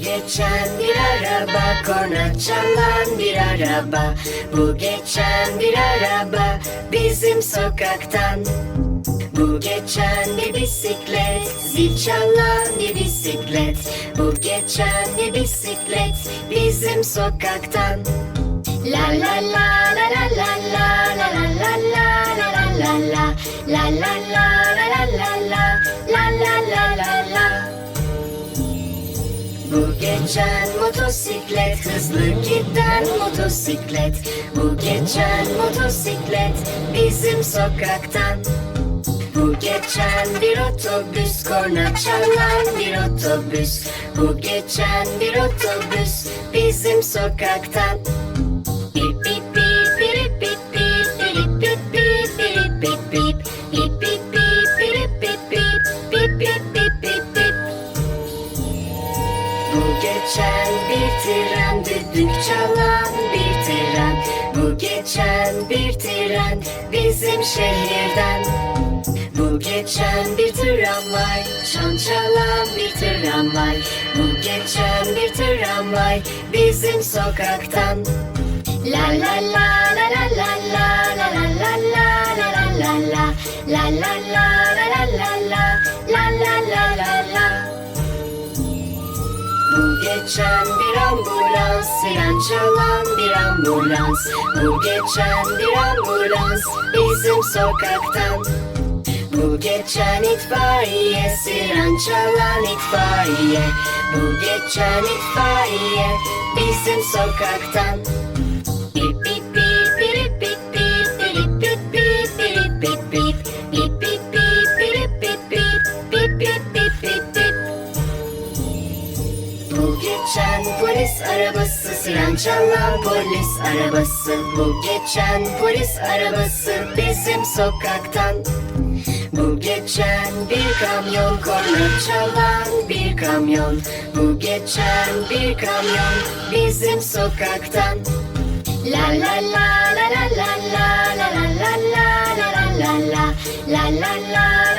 geçen bir araba Korna çalan bir araba Bu geçen bir araba Bizim sokaktan Bu geçen bir bisiklet Zil çalan bir bisiklet Bu geçen bir bisiklet Bizim sokaktan la la la la la la la la la la la la la La la la la la la la La la la la la bu geçen motosiklet hızlı giden motosiklet. Bu geçen motosiklet bizim sokaktan. Bu geçen bir otobüs korna çalan bir otobüs. Bu geçen bir otobüs bizim sokaktan geçen bir tren düdük çalan bir tren Bu geçen bir tren bizim şehirden Bu geçen bir tramvay çan çalan bir tramvay Bu geçen bir tramvay bizim sokaktan La la la la la la la la la la la la la la la La geçen bir ambulans, siren çalan bir ambulans. Bu geçen bir ambulans, bizim sokaktan. Bu geçen itfaiye, siren çalan itfaiye. Bu geçen itfaiye, bizim sokaktan. Geçen polis arabası siren çalan polis arabası Bu geçen polis arabası bizim sokaktan Bu geçen bir kamyon korna çalan bir kamyon Bu geçen bir kamyon bizim sokaktan La la la la la la la la la la la la la la la la